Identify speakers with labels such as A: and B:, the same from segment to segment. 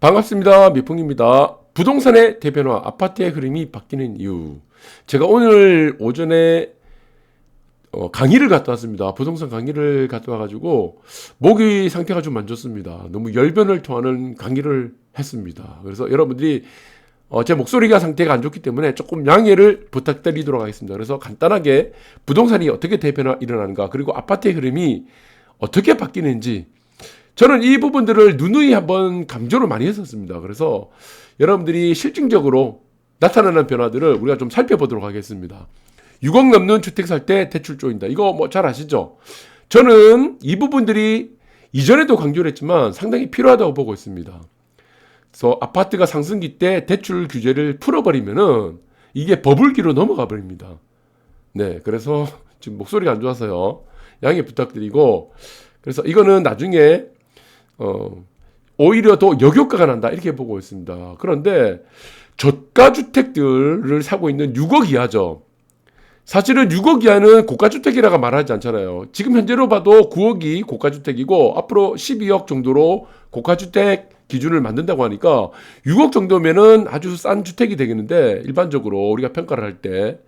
A: 반갑습니다. 미풍입니다. 부동산의 대변화, 아파트의 흐름이 바뀌는 이유. 제가 오늘 오전에 어, 강의를 갔다 왔습니다. 부동산 강의를 갔다 와가지고 목이 상태가 좀 안 좋습니다. 너무 열변을 토하는 강의를 했습니다. 그래서 여러분들이 어, 제 목소리가 상태가 안 좋기 때문에 조금 양해를 부탁드리도록 하겠습니다. 그래서 간단하게 부동산이 어떻게 대변화 일어나는가 그리고 아파트의 흐름이 어떻게 바뀌는지 저는 이 부분들을 누누이 한번 강조를 많이 했었습니다. 그래서 여러분들이 실증적으로 나타나는 변화들을 우리가 좀 살펴보도록 하겠습니다. 6억 넘는 주택 살 때 대출 쪼인다. 이거 뭐 잘 아시죠? 저는 이 부분들이 이전에도 강조를 했지만 상당히 필요하다고 보고 있습니다. 그래서 아파트가 상승기 때 대출 규제를 풀어버리면은 이게 버블기로 넘어가 버립니다. 네, 그래서 지금 목소리가 안 좋아서요. 양해 부탁드리고 그래서 이거는 나중에 어 오히려 더 역효과가 난다 이렇게 보고 있습니다. 그런데 저가 주택들을 사고 있는 6억 이하죠. 사실은 6억 이하는 고가주택이라고 말하지 않잖아요. 지금 현재로 봐도 9억이 고가주택이고 앞으로 12억 정도로 고가주택 기준을 만든다고 하니까 6억 정도면은 아주 싼 주택이 되겠는데 일반적으로 우리가 평가를 할 때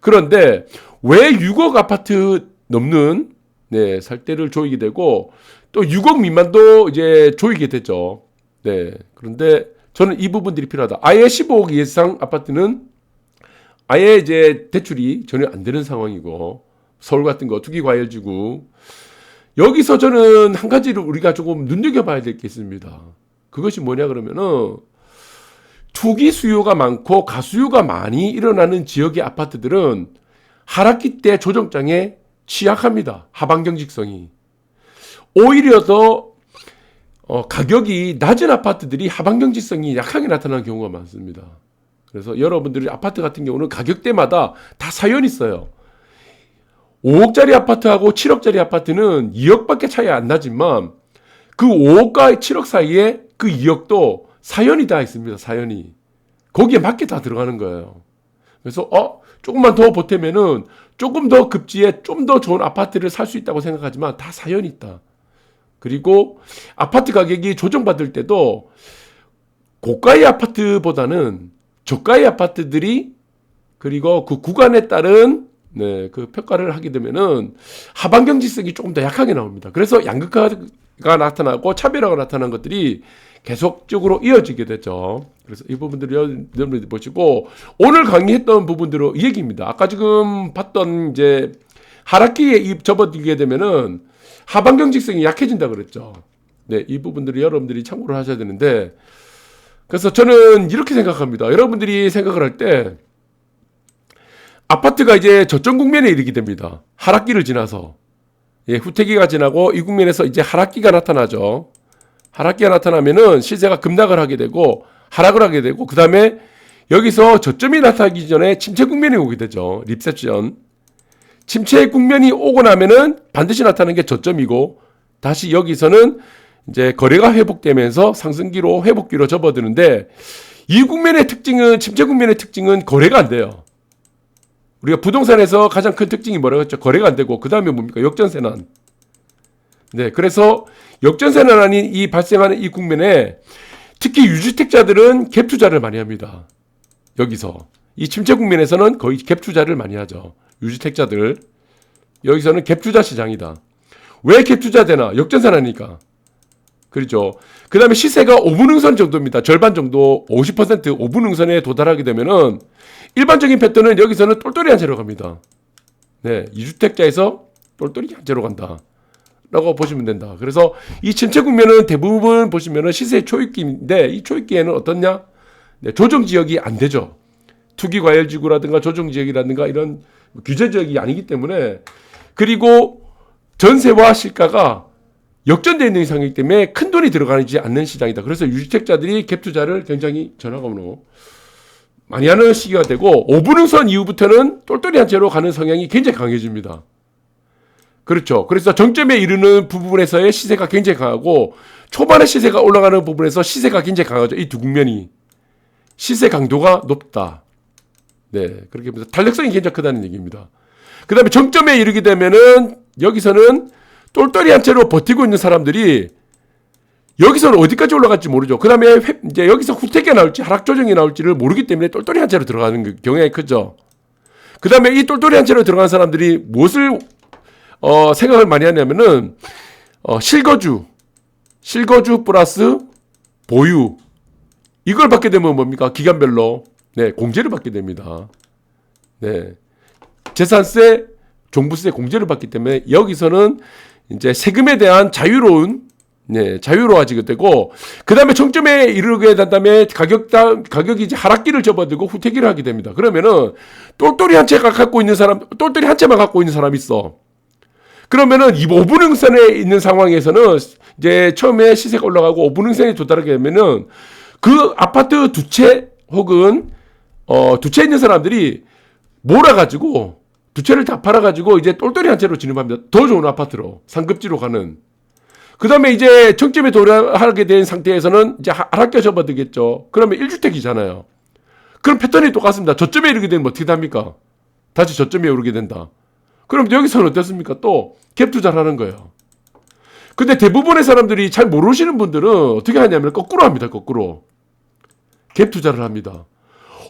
A: 그런데 왜 6억 아파트 넘는 네, 살 때를 조이게 되고 또 6억 미만도 이제 조이게 되죠. 네. 그런데 저는 이 부분들이 필요하다. 아예 15억 이상 아파트는 아예 이제 대출이 전혀 안 되는 상황이고 서울 같은 거 투기 과열지구 여기서 저는 한 가지를 우리가 조금 눈여겨봐야 될 게 있습니다. 그것이 뭐냐 그러면은 투기 수요가 많고 가수요가 많이 일어나는 지역의 아파트들은 하락기 때 조정장에 취약합니다. 하반경 직성이. 오히려 더 어, 가격이 낮은 아파트들이 하반경 직성이 약하게 나타나는 경우가 많습니다. 그래서 여러분들이 아파트 같은 경우는 가격대마다 다 사연이 있어요. 5억짜리 아파트하고 7억짜리 아파트는 2억밖에 차이 안 나지만 그 5억과 7억 사이에 그 2억도 사연이 다 있습니다. 사연이. 거기에 맞게 다 들어가는 거예요. 그래서 어 조금만 더 보태면은 조금 더 급지에 좀 더 좋은 아파트를 살 수 있다고 생각하지만 다 사연이 있다. 그리고 아파트 가격이 조정받을 때도 고가의 아파트보다는 저가의 아파트들이 그리고 그 구간에 따른 네, 그 평가를 하게 되면은 하반경 지성이 조금 더 약하게 나옵니다. 그래서 양극화가 나타나고 차별화가 나타난 것들이 계속적으로 이어지게 되죠. 그래서 이 부분들을 여러분들이 보시고 오늘 강의했던 부분들은 이 얘기입니다. 아까 지금 봤던 이제 하락기에 입 접어들게 되면은 하반 경 직성이 약해진다 그랬죠. 네, 이 부분들을 여러분들이 참고를 하셔야 되는데 그래서 저는 이렇게 생각합니다. 여러분들이 생각을 할 때 아파트가 이제 저점 국면에 이르게 됩니다. 하락기를 지나서 예, 후퇴기가 지나고 이 국면에서 이제 하락기가 나타나죠. 하락기가 나타나면은 시세가 급락을 하게 되고 하락을 하게 되고 그 다음에 여기서 저점이 나타나기 전에 침체 국면이 오게 되죠. 립셉션. 침체 국면이 오고 나면은 반드시 나타나는 게 저점이고 다시 여기서는 이제 거래가 회복되면서 상승기로 회복기로 접어드는데 이 국면의 특징은 침체 국면의 특징은 거래가 안 돼요. 우리가 부동산에서 가장 큰 특징이 뭐라고 했죠? 거래가 안 되고 그 다음에 뭡니까? 역전세난. 네, 그래서 역전세난이 이 발생하는 이 국면에 특히 유주택자들은 갭 투자를 많이 합니다. 여기서 이 침체 국면에서는 거의 갭 투자를 많이 하죠. 유주택자들 여기서는 갭 투자 시장이다. 왜 갭 투자 되나? 역전세난이니까. 그렇죠. 그 다음에 시세가 5분 응선 정도입니다. 절반 정도 50% 5분 응선에 도달하게 되면은 일반적인 패턴은 여기서는 똘똘이 한 채로 갑니다. 네. 2주택자에서 똘똘이 한 채로 간다. 라고 보시면 된다. 그래서 이 침체 국면은 대부분 보시면은 시세 초입기인데 이 초입기에는 어떻냐? 네, 조정 지역이 안 되죠. 투기 과열 지구라든가 조정 지역이라든가 이런 규제 지역이 아니기 때문에 그리고 전세와 시가가 역전되어 있는 이상이기 때문에 큰 돈이 들어가지 않는 시장이다. 그래서 유주택자들이 갭 투자를 굉장히 전화감으로 많이 하는 시기가 되고 5분응선 이후부터는 똘똘이 한 채로 가는 성향이 굉장히 강해집니다. 그렇죠. 그래서 정점에 이르는 부분에서의 시세가 굉장히 강하고 초반에 시세가 올라가는 부분에서 시세가 굉장히 강하죠. 이 두 국면이 시세 강도가 높다. 네, 그렇게 보면서 탄력성이 굉장히 크다는 얘기입니다. 그 다음에 정점에 이르게 되면은 여기서는 똘똘이 한 채로 버티고 있는 사람들이 여기서는 어디까지 올라갈지 모르죠. 그 다음에 이제 여기서 후퇴기가 나올지 하락 조정이 나올지를 모르기 때문에 똘똘이 한 채로 들어가는 그 경향이 크죠. 그 다음에 이 똘똘이 한 채로 들어간 사람들이 무엇을 어, 생각을 많이 하냐면은 어, 실거주, 실거주 플러스 보유 이걸 받게 되면 뭡니까 기간별로 네 공제를 받게 됩니다. 네 재산세, 종부세 공제를 받기 때문에 여기서는 이제 세금에 대한 자유로운 네, 자유로워지게 되고 그 다음에 정점에 이르게 된 다음에 가격 가격이 이제 하락기를 접어들고 후퇴기를 하게 됩니다. 그러면은 똘똘이 한 채가 갖고 있는 사람, 똘똘이 한 채만 갖고 있는 사람이 있어. 그러면은 이 5분응선에 있는 상황에서는 이제 처음에 시세가 올라가고 5분응선에 도달하게 되면은 그 아파트 두 채 혹은 어, 두 채 있는 사람들이 몰아가지고 두 채를 다 팔아가지고 이제 똘똘이 한 채로 진입합니다. 더 좋은 아파트로 상급지로 가는. 그 다음에 이제 정점에 도달하게 된 상태에서는 이제 하락겨 접어들겠죠. 그러면 1주택이잖아요. 그럼 패턴이 똑같습니다. 저점에 이르게 되면 어떻게 됩니까? 다시 저점에 오르게 된다. 그럼 여기서는 어떻습니까? 또 갭 투자를 하는 거예요. 근데 대부분의 사람들이 잘 모르시는 분들은 어떻게 하냐면 거꾸로 합니다. 거꾸로. 갭 투자를 합니다.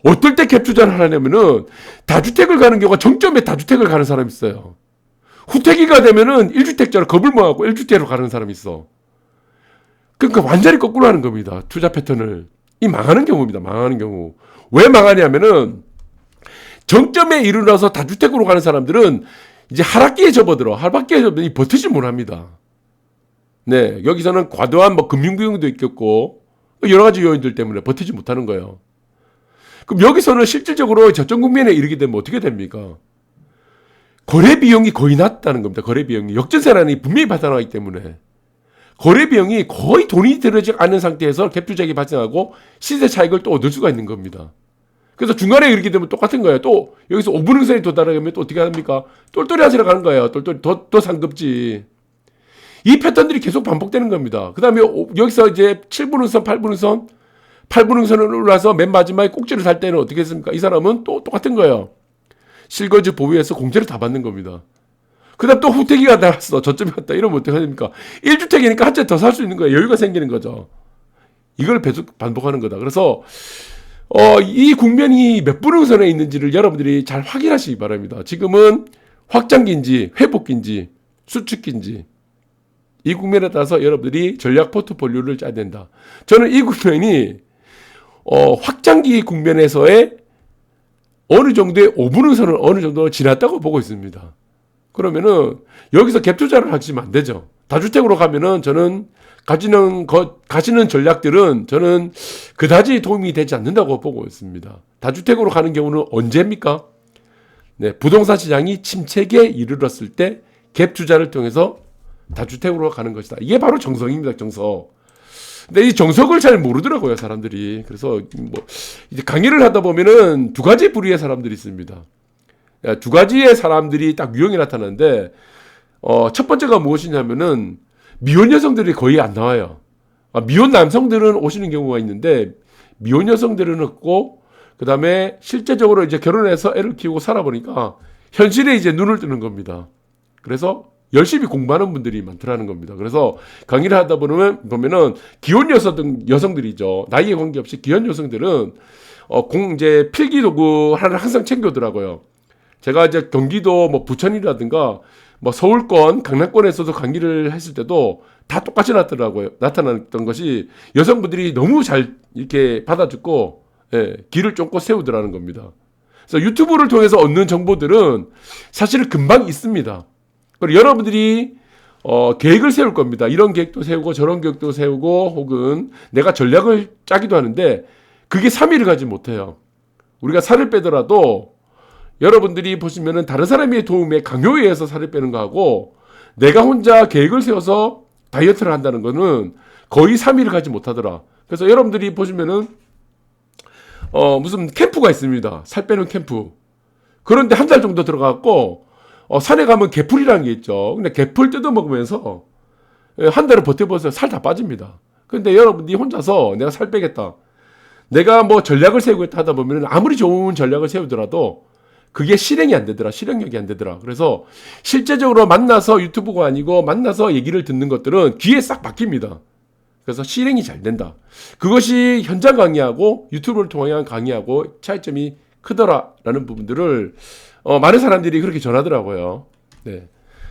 A: 어떨 때 갭 투자를 하냐면은 다주택을 가는 경우가 정점에 다주택을 가는 사람이 있어요. 후퇴기가 되면은 1주택자로 겁을 먹고 1주택으로 가는 사람이 있어. 그러니까 완전히 거꾸로 하는 겁니다. 투자 패턴을. 이 망하는 경우입니다. 망하는 경우. 왜 망하냐면은 정점에 이르러서 다주택으로 가는 사람들은 이제 하락기에 접어들어. 하락기에 접어들니 버티지 못합니다. 네. 여기서는 과도한 뭐 금융비용도 있겠고 여러 가지 요인들 때문에 버티지 못하는 거예요. 그럼 여기서는 실질적으로 저점 국면에 이르게 되면 어떻게 됩니까? 거래 비용이 거의 낮다는 겁니다. 거래 비용이 역전세라는 분명히 발생하기 때문에 거래 비용이 거의 돈이 들어지 않는 상태에서 갭 투자액이 발생하고 시세 차익을 또 얻을 수가 있는 겁니다. 그래서 중간에 이렇게 되면 똑같은 거예요. 또 여기서 5분응선이 도달하면 또 어떻게 합니까? 똘똘이 하시러 가는 거예요. 똘똘이 더, 더 상급지. 이 패턴들이 계속 반복되는 겁니다. 그 다음에 여기서 이제 7분응선, 8분응선, 8분응선을 올라서 맨 마지막에 꼭지를 살 때는 어떻게 했습니까? 이 사람은 또 똑같은 거예요. 실거주 보유해서 공제를 다 받는 겁니다. 그 다음 또 후퇴기가 나왔어. 저점이 왔다. 이러면 어떻게 됩니까? 1주택이니까 한 채 더 살 수 있는 거예요. 여유가 생기는 거죠. 이걸 계속 반복하는 거다. 그래서, 어, 이 국면이 몇 분응선에 있는지를 여러분들이 잘 확인하시기 바랍니다. 지금은 확장기인지, 회복기인지, 수축기인지, 이 국면에 따라서 여러분들이 전략 포트폴리오를 짜야 된다. 저는 이 국면이, 어, 확장기 국면에서의 어느 정도의 5분응선을 어느 정도 지났다고 보고 있습니다. 그러면은 여기서 갭 투자를 하시면 안 되죠. 다주택으로 가면은 저는 가지는 거, 가시는 전략들은 저는 그다지 도움이 되지 않는다고 보고 있습니다. 다주택으로 가는 경우는 언제입니까? 네, 부동산 시장이 침체기에 이르렀을 때 갭 투자를 통해서 다주택으로 가는 것이다. 이게 바로 정석입니다. 정석. 근데 이 정석을 잘 모르더라고요, 사람들이. 그래서 뭐 이제 강의를 하다 보면은 두 가지 부류의 사람들이 있습니다. 두 가지의 사람들이 딱 유형이 나타나는데 어, 첫 번째가 무엇이냐면은 미혼 여성들이 거의 안 나와요. 아, 미혼 남성들은 오시는 경우가 있는데 미혼 여성들은 없고 그다음에 실제적으로 이제 결혼해서 애를 키우고 살아보니까 현실에 이제 눈을 뜨는 겁니다. 그래서 열심히 공부하는 분들이 많더라는 겁니다. 그래서 강의를 하다 보면 보면은 기혼 여성 여성들이죠. 나이에 관계없이 기혼 여성들은 어, 공 이제 필기 도구 하나를 항상 챙겨오더라고요. 제가 이제 경기도 뭐 부천이라든가 뭐 서울권, 강남권에서도 강의를 했을 때도 다 똑같이 나타나더라고요. 나타났던 것이 여성분들이 너무 잘 이렇게 받아듣고 예, 길을 쫓고 세우더라는 겁니다. 그래서 유튜브를 통해서 얻는 정보들은 사실은 금방 있습니다. 그리고 여러분들이 어, 계획을 세울 겁니다. 이런 계획도 세우고 저런 계획도 세우고 혹은 내가 전략을 짜기도 하는데 그게 3일을 가지 못해요. 우리가 살을 빼더라도 여러분들이 보시면은 다른 사람의 도움에 강요에 의해서 살을 빼는 거하고 내가 혼자 계획을 세워서 다이어트를 한다는 거는 거의 3일을 가지 못하더라. 그래서 여러분들이 보시면은 어 무슨 캠프가 있습니다. 살 빼는 캠프. 그런데 한 달 정도 들어갔고 어, 산에 가면 개풀이라는 게 있죠. 근데 개풀 뜯어 먹으면서 예, 한 달을 버텨보세요. 살 다 빠집니다. 근데 여러분이 혼자서 내가 살 빼겠다. 내가 뭐 전략을 세우겠다 하다 보면 아무리 좋은 전략을 세우더라도 그게 실행이 안 되더라. 실행력이 안 되더라. 그래서 실제적으로 만나서 유튜브가 아니고 만나서 얘기를 듣는 것들은 귀에 싹 박힙니다. 그래서 실행이 잘 된다. 그것이 현장 강의하고 유튜브를 통한 강의하고 차이점이 크더라라는 부분들을 어, 많은 사람들이 그렇게 전하더라고요. 네.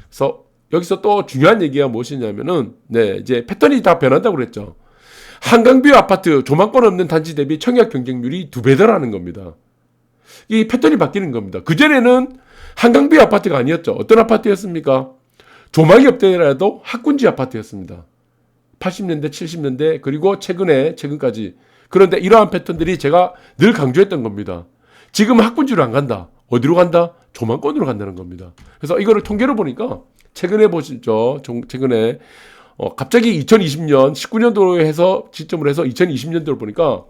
A: 그래서 여기서 또 중요한 얘기가 무엇이냐면은 네, 이제 패턴이 다 변한다고 그랬죠. 한강뷰 아파트 조망권 없는 단지 대비 청약 경쟁률이 두 배더라는 겁니다. 이 패턴이 바뀌는 겁니다. 그전에는 한강뷰 아파트가 아니었죠. 어떤 아파트였습니까? 조망이 없더라도 학군지 아파트였습니다. 80년대, 70년대, 그리고 최근에, 최근까지. 그런데 이러한 패턴들이 제가 늘 강조했던 겁니다. 지금 학군지로 안 간다. 어디로 간다? 조망권으로 간다는 겁니다. 그래서 이거를 통계를 보니까 최근에 보시죠. 좀 최근에 어, 갑자기 2020년 19년도로 해서 지점으로 해서 2020년도를 보니까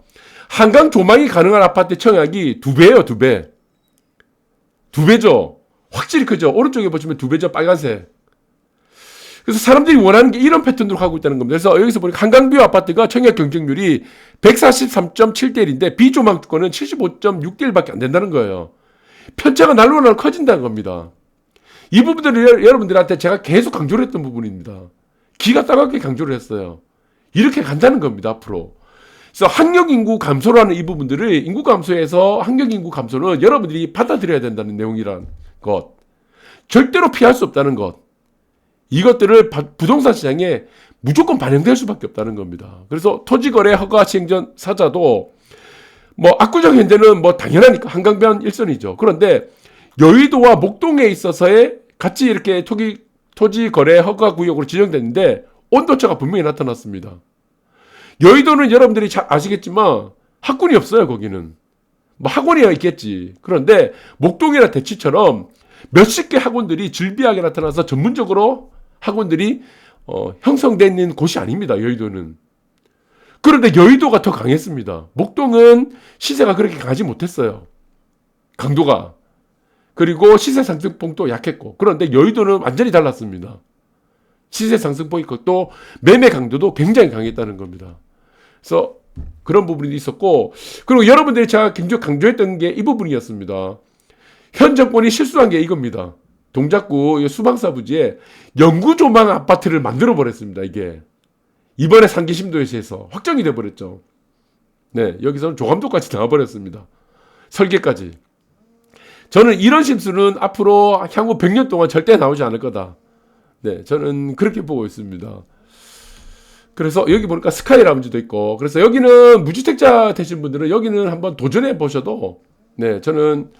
A: 한강 조망이 가능한 아파트 청약이 두 배예요, 두 배. 두 배죠. 확실히 크죠. 오른쪽에 보시면 두 배죠, 빨간색. 그래서 사람들이 원하는 게 이런 패턴으로 가고 있다는 겁니다. 그래서 여기서 보니까 한강뷰 아파트가 청약 경쟁률이 143.7대 1인데 비조망권은 75.6대 1밖에 안 된다는 거예요. 편차가 날로 날로 커진다는 겁니다. 이 부분들을 여러분들한테 제가 계속 강조를 했던 부분입니다. 기가 따갑게 강조를 했어요. 이렇게 간다는 겁니다, 앞으로. 그래서 학력 인구 감소라는 이 부분들을 인구 감소에서 학력 인구 감소는 여러분들이 받아들여야 된다는 내용이란 것. 절대로 피할 수 없다는 것. 이것들을 바- 부동산 시장에 무조건 반영될 수밖에 없다는 겁니다. 그래서 토지거래 허가 시행전 사자도 뭐 압구정 현대는 뭐 당연하니까 한강변 일선이죠. 그런데 여의도와 목동에 있어서의 같이 이렇게 토기 토지 거래 허가 구역으로 지정됐는데 온도차가 분명히 나타났습니다. 여의도는 여러분들이 잘 아시겠지만 학군이 없어요, 거기는. 뭐 학원이 있겠지. 그런데 목동이나 대치처럼 몇십 개 학원들이 즐비하게 나타나서 전문적으로 학원들이 어, 형성되어 있는 곳이 아닙니다. 여의도는. 그런데 여의도가 더 강했습니다. 목동은 시세가 그렇게 강하지 못했어요. 강도가. 그리고 시세 상승폭도 약했고. 그런데 여의도는 완전히 달랐습니다. 시세 상승폭이 또 매매 강도도 굉장히 강했다는 겁니다. 그래서 그런 부분이 있었고 그리고 여러분들이 제가 굉장히 강조했던 게 이 부분이었습니다. 현 정권이 실수한 게 이겁니다. 동작구 수방사 부지에 영구 조망 아파트를 만들어 버렸습니다. 이게 이번에 상기 심도에서 확정이 돼 버렸죠. 네, 여기서는 조감도까지 나와 버렸습니다. 설계까지. 저는 이런 심수는 앞으로 향후 100년 동안 절대 나오지 않을 거다. 네, 저는 그렇게 보고 있습니다. 그래서 여기 보니까 스카이 라운지도 있고, 그래서 여기는 무주택자 되신 분들은 여기는 한번 도전해 보셔도, 네, 저는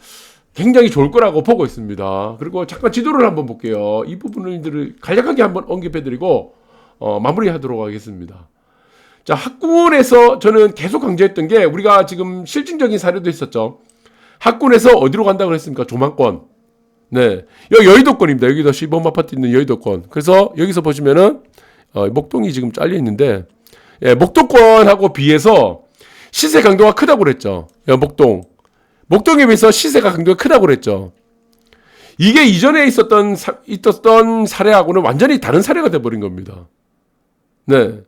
A: 굉장히 좋을 거라고 보고 있습니다. 그리고 잠깐 지도를 한번 볼게요. 이 부분들을 간략하게 한번 언급해드리고 어, 마무리하도록 하겠습니다. 자, 학군에서 저는 계속 강조했던 게 우리가 지금 실증적인 사례도 있었죠. 학군에서 어디로 간다고 그랬습니까? 조망권. 네. 여기 여의도권입니다. 여기도 시범 아파트 있는 여의도권. 그래서 여기서 보시면은 어, 목동이 지금 잘려 있는데 예, 목동권하고 비해서 시세 강도가 크다고 그랬죠. 야, 목동. 목동에 비해서 시세가 강도가 크다고 그랬죠. 이게 이전에 있었던 사, 있었던 사례하고는 완전히 다른 사례가 돼 버린 겁니다. 네.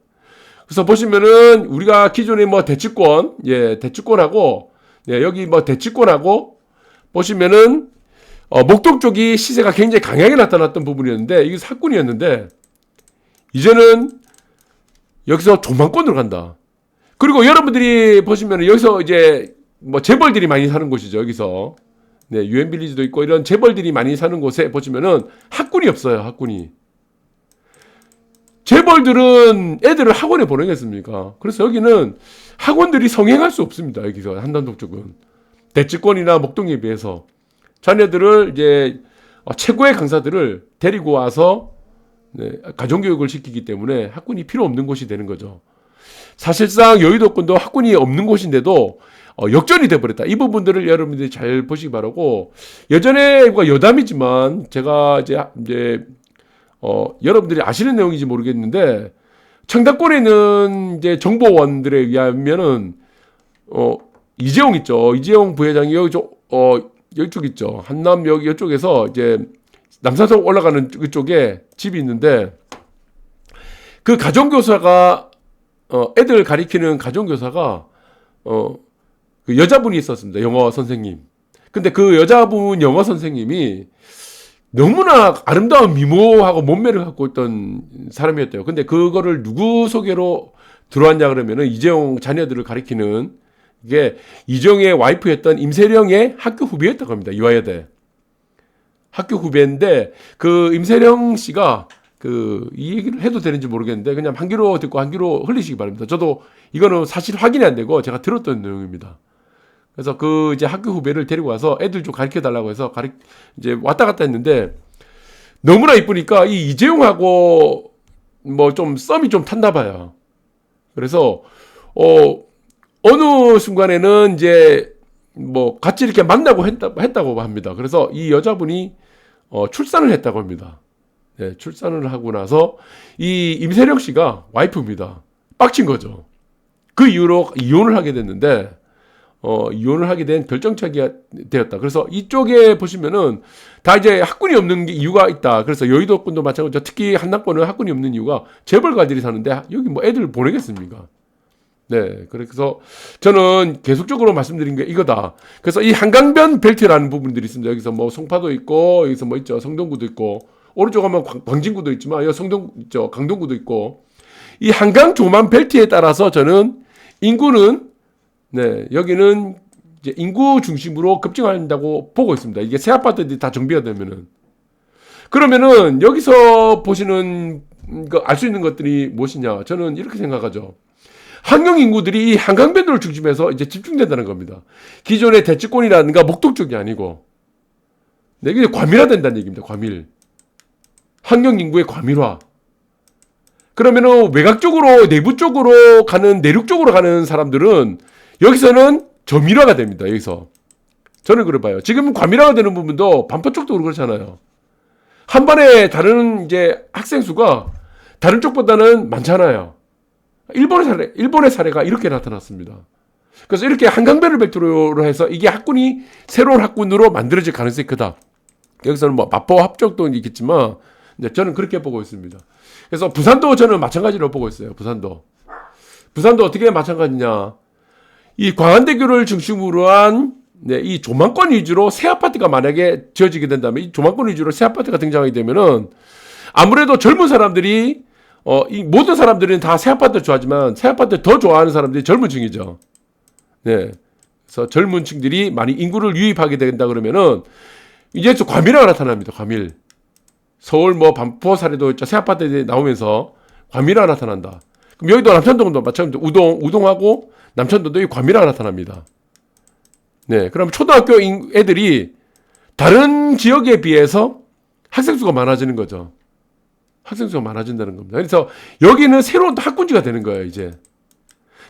A: 그래서 보시면은 우리가 기존에 뭐 대치권, 예, 대치권하고 예, 여기 뭐 대치권하고 보시면은 어, 목동 쪽이 시세가 굉장히 강하게 나타났던 부분이었는데 이게 사건이었는데 이제는 여기서 조망권으로 간다. 그리고 여러분들이 보시면 여기서 이제 뭐 재벌들이 많이 사는 곳이죠. 여기서 네 유엔 빌리지도 있고 이런 재벌들이 많이 사는 곳에 보시면은 학군이 없어요. 학군이 재벌들은 애들을 학원에 보내겠습니까? 그래서 여기는 학원들이 성행할 수 없습니다. 여기서 한단독 쪽은 대치권이나 목동에 비해서 자녀들을 이제 어, 최고의 강사들을 데리고 와서 네, 가정교육을 시키기 때문에 학군이 필요 없는 곳이 되는 거죠. 사실상 여의도권도 학군이 없는 곳인데도 어, 역전이 돼버렸다. 이 부분들을 여러분들이 잘 보시기 바라고 예전에 뭐 여담이지만 제가 이제 이제 어, 여러분들이 아시는 내용인지 모르겠는데 청담권에 있는 이제 정보원들에 의하면은 어, 이재용 있죠. 이재용 부회장이 여기 저, 어, 여기 쪽 있죠. 한남 여기 이쪽에서 이제 남산성 올라가는 그쪽에 집이 있는데 그 가정교사가 어, 애들 가리키는 가정교사가 어, 그 여자분이 있었습니다. 영어 선생님. 근데 그 여자분 영어 선생님이 너무나 아름다운 미모하고 몸매를 갖고 있던 사람이었대요. 근데 그거를 누구 소개로 들어왔냐 그러면은 이재용 자녀들을 가리키는 이게 이재용의 와이프였던 임세령의 학교 후배였다고 합니다. 이화여대. 학교 후배인데 그 임세령 씨가 그 이 얘기를 해도 되는지 모르겠는데 그냥 한 귀로 듣고 한 귀로 흘리시기 바랍니다. 저도 이거는 사실 확인이 안 되고 제가 들었던 내용입니다. 그래서 그 이제 학교 후배를 데리고 와서 애들 좀 가르쳐 달라고 해서 가르 이제 왔다 갔다 했는데 너무나 이쁘니까 이 이재용하고 뭐 좀 썸이 좀 탔나 봐요. 그래서 어 어느 순간에는 이제 뭐 같이 이렇게 만나고 했다, 했다고 합니다. 그래서 이 여자분이 어 출산을 했다고 합니다. 네, 출산을 하고 나서 이 임세령 씨가 와이프입니다. 빡친 거죠. 그 이후로 이혼을 하게 됐는데 어, 이혼을 하게 된 결정착이 되었다. 그래서 이쪽에 보시면은 다 이제 학군이 없는 게 이유가 있다. 그래서 여의도권도 마찬가지죠. 특히 한남권은 학군이 없는 이유가 재벌가들이 사는데 여기 뭐 애들 보내겠습니까? 네. 그래서 저는 계속적으로 말씀드린 게 이거다. 그래서 이 한강변 벨트라는 부분들이 있습니다. 여기서 뭐 송파도 있고, 여기서 뭐 있죠. 성동구도 있고, 오른쪽 가면 광- 광진구도 있지만, 여기 성동 있죠. 강동구도 있고, 이 한강 조만 벨트에 따라서 저는 인구는 네, 여기는 이제 인구 중심으로 급증한다고 보고 있습니다. 이게 새 아파트들이 다 정비가 되면은. 그러면은 여기서 보시는 그 알 수 있는 것들이 무엇이냐? 저는 이렇게 생각하죠. 환경 인구들이 이 한강변도를 중심해서 이제 집중된다는 겁니다. 기존의 대치권이라든가 목동 쪽이 아니고. 네, 이게 과밀화된다는 얘기입니다. 과밀. 환경 인구의 과밀화. 그러면은 외곽 쪽으로 내부 쪽으로 가는 내륙 쪽으로 가는 사람들은 여기서는 저밀화가 됩니다. 여기서 저는 그래 봐요. 지금 과밀화가 되는 부분도 반포 쪽도 그렇잖아요. 한 번에 다른 이제 학생 수가 다른 쪽보다는 많잖아요. 일본의 사례, 일본의 사례가 이렇게 나타났습니다. 그래서 이렇게 한강변을 벨트로 해서 이게 학군이 새로운 학군으로 만들어질 가능성이 크다. 여기서는 뭐 마포 합적도 있겠지만 이제 저는 그렇게 보고 있습니다. 그래서 부산도 저는 마찬가지로 보고 있어요. 부산도. 부산도 어떻게 마찬가지냐. 이 광안대교를 중심으로 한, 네, 이 조망권 위주로 새 아파트가 만약에 지어지게 된다면, 이 조망권 위주로 새 아파트가 등장하게 되면은, 아무래도 젊은 사람들이, 어, 이 모든 사람들은 다 새 아파트 좋아하지만, 새 아파트 더 좋아하는 사람들이 젊은 층이죠. 네. 그래서 젊은 층들이 많이 인구를 유입하게 된다 그러면은, 이제 또 과밀화가 나타납니다. 과밀. 서울 뭐 반포 사례도 있죠. 새 아파트들이 나오면서 과밀화가 나타난다. 그럼 여기도 남천동도 마찬가지로 우동, 우동하고 남천동도 이 과밀화가 나타납니다. 네. 그럼 초등학교 인- 애들이 다른 지역에 비해서 학생 수가 많아지는 거죠. 학생 수가 많아진다는 겁니다. 그래서 여기는 새로운 학군지가 되는 거예요, 이제.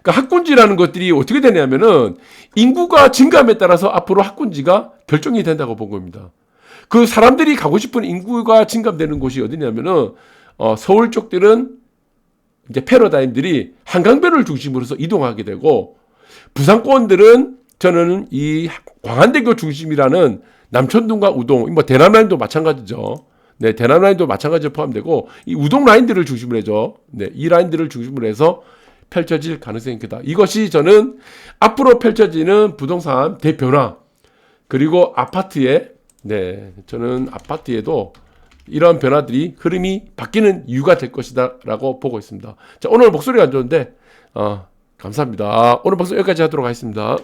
A: 그러니까 학군지라는 것들이 어떻게 되냐면은 인구가 증감에 따라서 앞으로 학군지가 결정이 된다고 본 겁니다. 그 사람들이 가고 싶은 인구가 증감되는 곳이 어디냐면은 어, 서울 쪽들은 이제 패러다임들이 한강변을 중심으로서 이동하게 되고 부산권들은 저는 이 광안대교 중심이라는 남천동과 우동, 뭐 대남라인도 마찬가지죠. 네, 대남라인도 마찬가지로 포함되고 이 우동 라인들을 중심으로 해죠. 네, 이 라인들을 중심으로 해서 펼쳐질 가능성이 크다. 이것이 저는 앞으로 펼쳐지는 부동산 대변화 그리고 아파트에 네, 저는 아파트에도 이러한 변화들이 흐름이 바뀌는 이유가 될 것이다라고 보고 있습니다. 자, 오늘 목소리가 안 좋은데 어, 감사합니다. 오늘 방송 여기까지 하도록 하겠습니다.